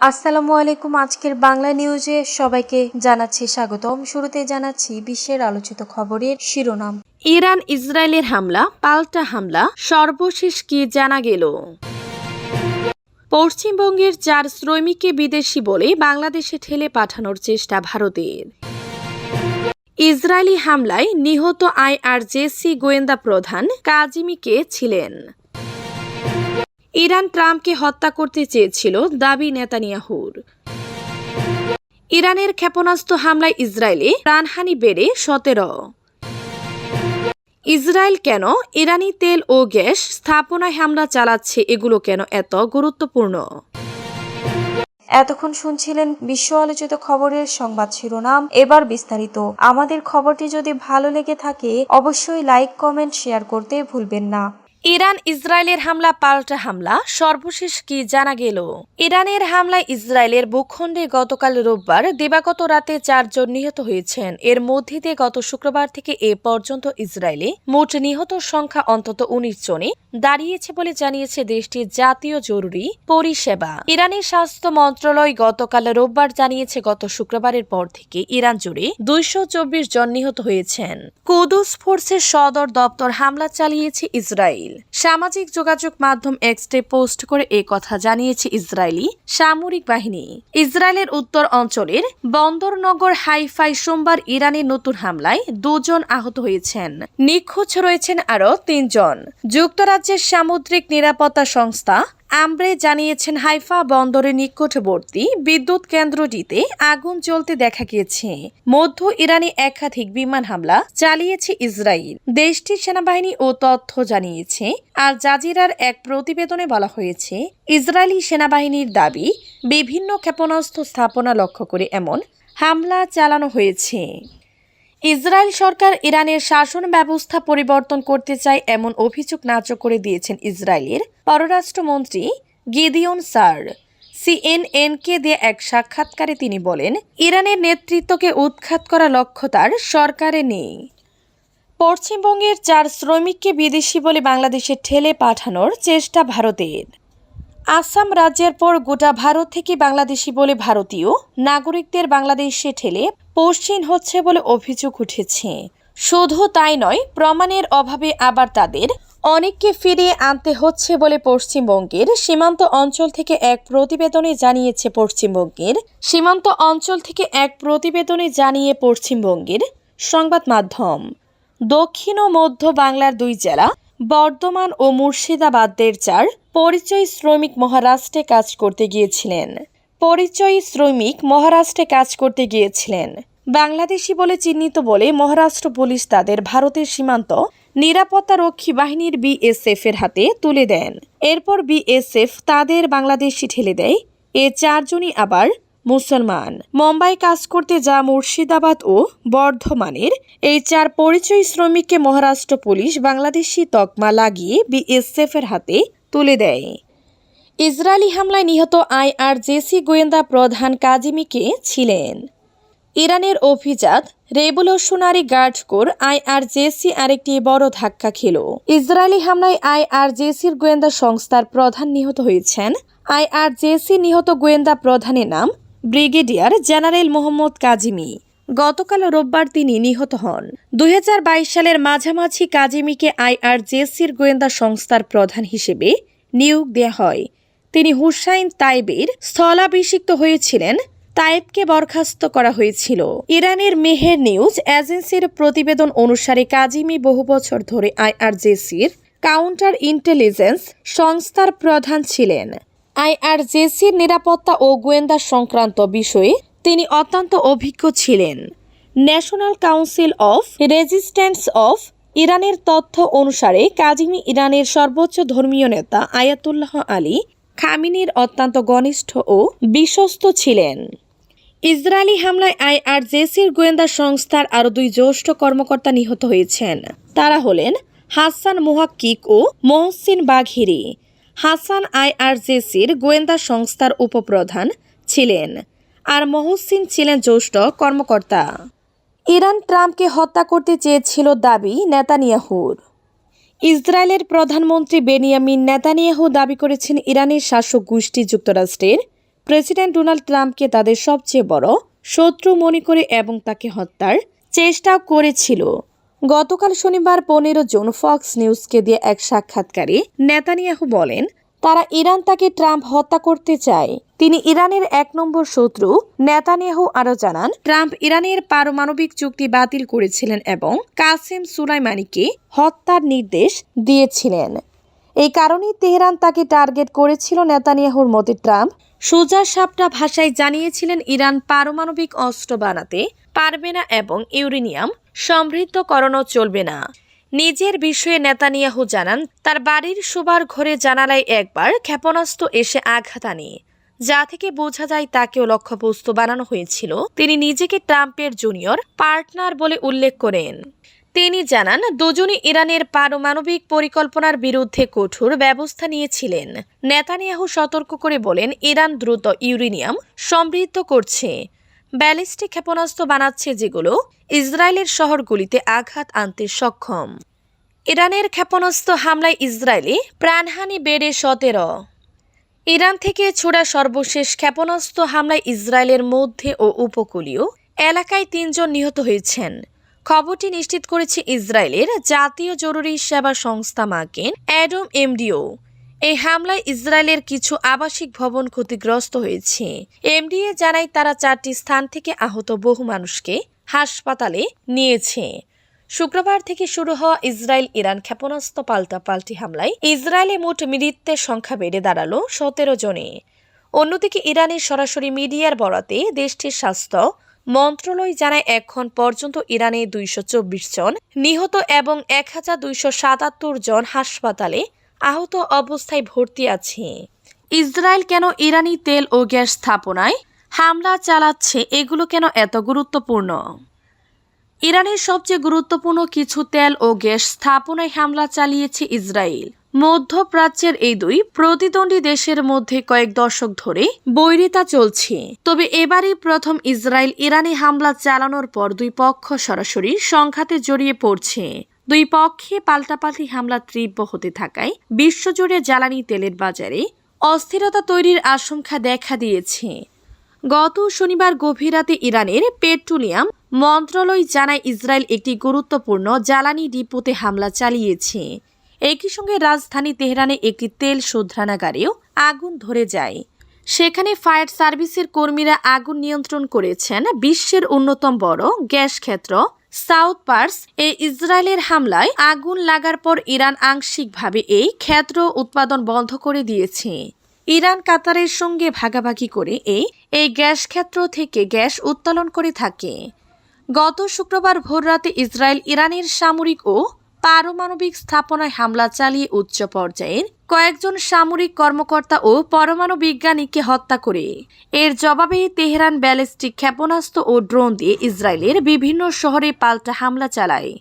আসসালামু আলাইকুম। আজকের বাংলা নিউজে সবাইকে জানাচ্ছি স্বাগতম। শুরুতে জানাচ্ছি বিশ্বের আলোচিত খবরের শিরোনাম। ইরান ইসরায়েলের হামলা, পাল্টা হামলা, সর্বশেষ কি জানা গেল? পশ্চিমবঙ্গের চার শ্রমিককে বিদেশি বলে বাংলাদেশে ঠেলে পাঠানোর চেষ্টা ভারতের। ইসরায়েলি হামলায় নিহত আইআরজেসি গোয়েন্দা প্রধান কাজিমিকে ছিলেন। ইরান ট্রাম্পকে হত্যা করতে চেয়েছিল দাবি নেতানিয়াহুর। ইরানের ক্ষেপণাস্ত্র হামলায় ইসরায়েলে প্রাণহানি বেড়ে সতেরো। ইসরায়েল কেন ইরানি তেল ও গ্যাস স্থাপনায় হামলা চালাচ্ছে এগুলো কেন এত গুরুত্বপূর্ণ? এতক্ষণ শুনছিলেন বিশ্ব আলোচিত খবরের সংবাদ শিরোনাম। এবার বিস্তারিত। আমাদের খবরটি যদি ভালো লেগে থাকে, অবশ্যই লাইক, কমেন্ট, শেয়ার করতে ভুলবেন না। ইরান ইসরায়েলের হামলা, পাল্টা হামলা, সর্বশেষ কি জানা গেল? ইরানের হামলায় ইসরায়েলের ভূখণ্ডে গতকাল রোববার, দিবাগত রাতে চারজন নিহত হয়েছেন। এর মধ্যে দিয়ে গত শুক্রবার থেকে এ পর্যন্ত ইসরায়েলে মোট নিহত সংখ্যা অন্তত উনিশ জনে দাঁড়িয়েছে বলে জানিয়েছে দেশটির জাতীয় জরুরি পরিষেবা। ইরানের স্বাস্থ্য মন্ত্রণালয় গতকাল রোববার জানিয়েছে, গত শুক্রবারের পর থেকে ইরান জুড়ে দুইশো চব্বিশ জন নিহত হয়েছেন। কুদুস ফোর্সের সদর দপ্তর হামলা চালিয়েছে ইসরায়েল। সামাজিক যোগাযোগ মাধ্যম এক্সটে পোস্ট করে এ কথা জানিয়েছে ইসরায়েলি সামরিক বাহিনী। ইসরায়েলের উত্তর অঞ্চলের বন্দরনগর হাইফাই সোমবার ইরানের নতুন হামলায় দুজন আহত হয়েছেন। নিখোঁজ রয়েছেন আরও তিনজন। যুক্তরাজ্যের সামুদ্রিক নিরাপত্তা সংস্থা আমব্রে জানিয়েছেন হাইফা বন্দরের নিকটবর্তী বিদ্যুৎ কেন্দ্রটিতে আগুন জ্বলতে দেখা গিয়েছে। মধ্য ইরানি একাধিক বিমান হামলা চালিয়েছে ইসরায়েল। দেশটির সেনাবাহিনী ও তথ্য জানিয়েছে আর জাজিরার এক প্রতিবেদনে বলা হয়েছে, ইসরায়েলি সেনাবাহিনীর দাবি, বিভিন্ন ক্ষেপণাস্ত্র স্থাপনা লক্ষ্য করে এমন হামলা চালানো হয়েছে। ইসরায়েল সরকার ইরানের শাসন ব্যবস্থা পরিবর্তন করতে চায় এমন অভিযোগ নাচ করে দিয়েছেন ইসরায়েলের পররাষ্ট্রমন্ত্রী গিদিয়ন সার। সিএনএনকে দিয়ে এক সাক্ষাৎকারে তিনি বলেন, ইরানের নেতৃত্বকে উৎখাত করা লক্ষ্য তার সরকারে নেই। পশ্চিমবঙ্গের চার শ্রমিককে বিদেশি বলে বাংলাদেশে ঠেলে পাঠানোর চেষ্টা ভারতের। আসাম রাজ্যের পর গোটা ভারত থেকে বাংলাদেশি বলে ভারতীয় নাগরিকদের বাংলাদেশে ঠেলে পশ্চিম হচ্ছে বলে অভিযোগ উঠেছে। শুধু তাই নয়, প্রমাণের অভাবে আবার তাদের অনেককে ফিরিয়ে আনতে হচ্ছে বলে পশ্চিমবঙ্গের সীমান্ত অঞ্চল থেকে এক প্রতিবেদনে জানিয়েছে পশ্চিমবঙ্গের সীমান্ত অঞ্চল থেকে এক প্রতিবেদনে জানিয়ে পশ্চিমবঙ্গের সংবাদ মাধ্যম। দক্ষিণ ও মধ্য বাংলার দুই জেলা, বর্ধমান ও মুর্শিদাবাদের চার পরিচয় শ্রমিক মহারাষ্ট্রে কাজ করতে গিয়েছিলেন। পরিচয়ী শ্রমিক মহারাষ্ট্রে কাজ করতে গিয়েছিলেন। বাংলাদেশি বলে চিহ্নিত বলে মহারাষ্ট্র পুলিশ তাদের ভারতের সীমান্ত নিরাপত্তা রক্ষী বাহিনীর বিএসএফ এর হাতে তুলে দেন। এরপর বিএসএফ তাদের বাংলাদেশি ঠেলে দেয়। এ চারজনই আবার মুসলমান। মুম্বাই কাজ করতে যা মুর্শিদাবাদ ও বর্ধমানের এই চার পরিচয় শ্রমিককে মহারাষ্ট্র পুলিশ বাংলাদেশি তকমা লাগিয়ে বিএসএফ এর হাতে তুলে দেয়। ইসরায়েলি হামলায় নিহত আইআরজেসি গোয়েন্দা প্রধান কাজিমিকে ছিলেন। ইরানের অভিজাত রেভলিউশনারি গার্ড কোর আইআরজেসি আরেকটি বড় ধাক্কা খেল। ইসরায়েলি হামলায় আইআরজেসির গোয়েন্দা সংস্থার প্রধান নিহত হয়েছেন। আইআরজেসি নিহত গোয়েন্দা প্রধানের নাম ব্রিগেডিয়ার জেনারেল মোহাম্মদ কাজিমি। গতকাল রোববার তিনি নিহত হন। দুই হাজার বাইশ সালের মাঝামাঝি কাজিমিকে আইআরজেসির গোয়েন্দা সংস্থার প্রধান হিসেবে নিয়োগ দেওয়া হয়। তিনি হুসাইন তাইবের স্থলাভিষিক্ত হয়েছিলেন, তাইবকে বরখাস্ত করা হয়েছিল। ইরানের মেহের নিউজ এজেন্সির প্রতিবেদন অনুসারে কাজিমি বহু বছর ধরে আইআরজেসির কাউন্টার ইন্টেলিজেন্স সংস্থার প্রধান ছিলেন। আইআরজেসির নিরাপত্তা ও গোয়েন্দা সংক্রান্ত বিষয়ে তিনি অত্যন্ত অভিজ্ঞ ছিলেন। National council of resistance of ইরানের তথ্য অনুসারে কাজিমি ইরানের সর্বোচ্চ ধর্মীয় নেতা আয়াতুল্লাহ আলী খামিনির অত্যন্ত ঘনিষ্ঠ ও বিশ্বস্ত ছিলেন। ইসরায়েলি হামলায় আইআরজেসির গোয়েন্দা সংস্থার আরও দুই জ্যেষ্ঠ কর্মকর্তা নিহত হয়েছেন। তারা হলেন হাসান মুহাক্কিক ও মহসিন বাঘিরি। হাসান আইআরজেসির গোয়েন্দা সংস্থার উপপ্রধান ছিলেন আর মহসিন ছিলেন জ্যেষ্ঠ কর্মকর্তা। ইরান ট্রাম্পকে হত্যা করতে চেয়েছিল দাবি নেতানিয়াহুর। ইসরায়েলের প্রধানমন্ত্রী বেনিয়ামিন নেতানিয়াহু দাবি করেছেন ইরানের শাসক গোষ্ঠী যুক্তরাষ্ট্রের প্রেসিডেন্ট ডোনাল্ড ট্রাম্পকে তাদের সবচেয়ে বড় শত্রু মনে করে এবং তাকে হত্যার চেষ্টা করেছিল। গতকাল শনিবার পনেরো জুন ফক্স নিউজকে দিয়ে এক সাক্ষাৎকারে নেতানিয়াহু বলেন তারা ইরান তাকে ট্রাম্প হত্যা করতে চায়। তিনি ইরানের এক নম্বর শত্রু, নেতানিয়াহু আরও জানান, ট্রাম্প ইরানের পারমাণবিক চুক্তি বাতিল করেছিলেন এবং কাসেম সুলাইমানিকে হত্যার নির্দেশ দিয়েছিলেন। এই কারণেই তেহরান তাকে টার্গেট করেছিল নেতানিয়াহুর মতে ট্রাম্প। সোজা সাপটা ভাষায় জানিয়েছিলেন, ইরান পারমাণবিক অস্ত্র বানাতে পারবে না এবং ইউরেনিয়াম সমৃদ্ধকরণও চলবে না। নিজের বিষয়ে নেতানিয়াহু জানান, তার বাড়ির শোবার ঘরে জানালায় একবার ক্ষেপণাস্ত্র এসে আঘাত আনে। যা থেকে বোঝা যায় তাকেও লক্ষ্যবস্তু বানানো হয়েছিল। তিনি নিজেকে ট্রাম্পের জুনিয়র পার্টনার বলে উল্লেখ করেন। তিনি জানান, দুজনই ইরানের পারমাণবিক পরিকল্পনার বিরুদ্ধে কঠোর ব্যবস্থা নিয়েছিলেন। নেতানিয়াহু সতর্ক করে বলেন, ইরান দ্রুত ইউরেনিয়াম সমৃদ্ধ করছে। ব্যালিস্টিক ক্ষেপণাস্ত্র বানাচ্ছে যেগুলো ইসরায়েলের শহরগুলিতে আঘাত আনতে সক্ষম। ইরানের ক্ষেপণাস্ত্র হামলায় ইসরায়েলে প্রাণহানি বেড়ে সতেরো। ইরান থেকে ছোড়া সর্বশেষ ক্ষেপণাস্ত্র হামলায় ইসরায়েলের মধ্যে ও উপকূলীয় এলাকায় তিনজন নিহত হয়েছেন। খবরটি নিশ্চিত করেছে ইসরায়েলের জাতীয় জরুরি সেবা সংস্থা মাকেন অ্যাডম এমডিও। এই হামলায় ইসরায়েলের কিছু আবাসিক ভবন ক্ষতিগ্রস্ত হয়েছে। এমডিএ জানায় তারা চারটি স্থান থেকে আহত বহু মানুষকে হাসপাতালে নিয়েছে। শুক্রবার থেকে শুরু হওয়া ইসরায়েল ইরান ক্ষেপণাস্ত্র পাল্টাপাল্টি হামলায় ইসরায়েলে মোট মৃত্যুর সংখ্যা বেড়ে দাঁড়াল সতেরো জনে। অন্যদিকে ইরানের সরাসরি মিডিয়ার বরাতে দেশটির স্বাস্থ্য মন্ত্রণালয় জানায় এখন পর্যন্ত ইরানে দুইশো চব্বিশ জন নিহত এবং এক হাজার দুইশো সাতাত্তর জন হাসপাতালে আহত অবস্থায় ভর্তি আছে। ইসরায়েল কেন ইরানি তেল ও গ্যাস স্থাপনায় হামলা চালাচ্ছে এগুলো কেন এত গুরুত্বপূর্ণ? ইরানের সবচেয়ে গুরুত্বপূর্ণ কিছু তেল ও গ্যাস স্থাপনায় হামলা চালিয়েছে ইসরায়েল। মধ্যপ্রাচ্যের এই দুই প্রতিদ্বন্দ্বী দেশের মধ্যে কয়েক দশক ধরে বৈরিতা চলছে। তবে এবারই প্রথম ইসরায়েল ইরানি হামলা চালানোর পর দুই পক্ষ সরাসরি সংঘাতে জড়িয়ে পড়ছে। দুই পক্ষে পাল্টাপাল্টি হামলা তীব্র হতে থাকায় বিশ্বজুড়ে জ্বালানি তেলের বাজারে অস্থিরতা তৈরির আশঙ্কা দেখা দিয়েছে। গত শনিবার গভীর রাতে ইরানের পেট্রোলিয়াম মন্ত্রণালয় জানায় ইসরায়েল একটি গুরুত্বপূর্ণ জ্বালানি ডিপোতে হামলা চালিয়েছে। একই সঙ্গে রাজধানী তেহরানে একটি তেল শোধনাগারেও আগুন ধরে যায়। সেখানে ফায়ার সার্ভিসের কর্মীরা আগুন নিয়ন্ত্রণ করেছেন বিশ্বের অন্যতম বড় গ্যাস ক্ষেত্র সাউথ পার্স এ ইসরায়েলের হামলায় আগুন লাগার পর ইরান আংশিকভাবে এই ক্ষেত্র উৎপাদন বন্ধ করে দিয়েছে। ইরান কাতারের সঙ্গে ভাগাভাগি করে এই এই গ্যাস ক্ষেত্র থেকে গ্যাস উত্তোলন করে থাকে। গত শুক্রবার ভোররাতে ইসরায়েল ইরানের সামরিক ও পারমাণবিক স্থাপনায় হামলা চালিয়ে উচ্চ পর্যায়ের কয়েকজন সামরিক কর্মকর্তা ও পরমাণু বিজ্ঞানীকে হত্যা করে। এর জবাবে তেহরান ব্যালিস্টিক ক্ষেপণাস্ত্র ও ড্রোন দিয়ে ইসরায়েলের বিভিন্ন শহরে পাল্টা হামলা চালায়।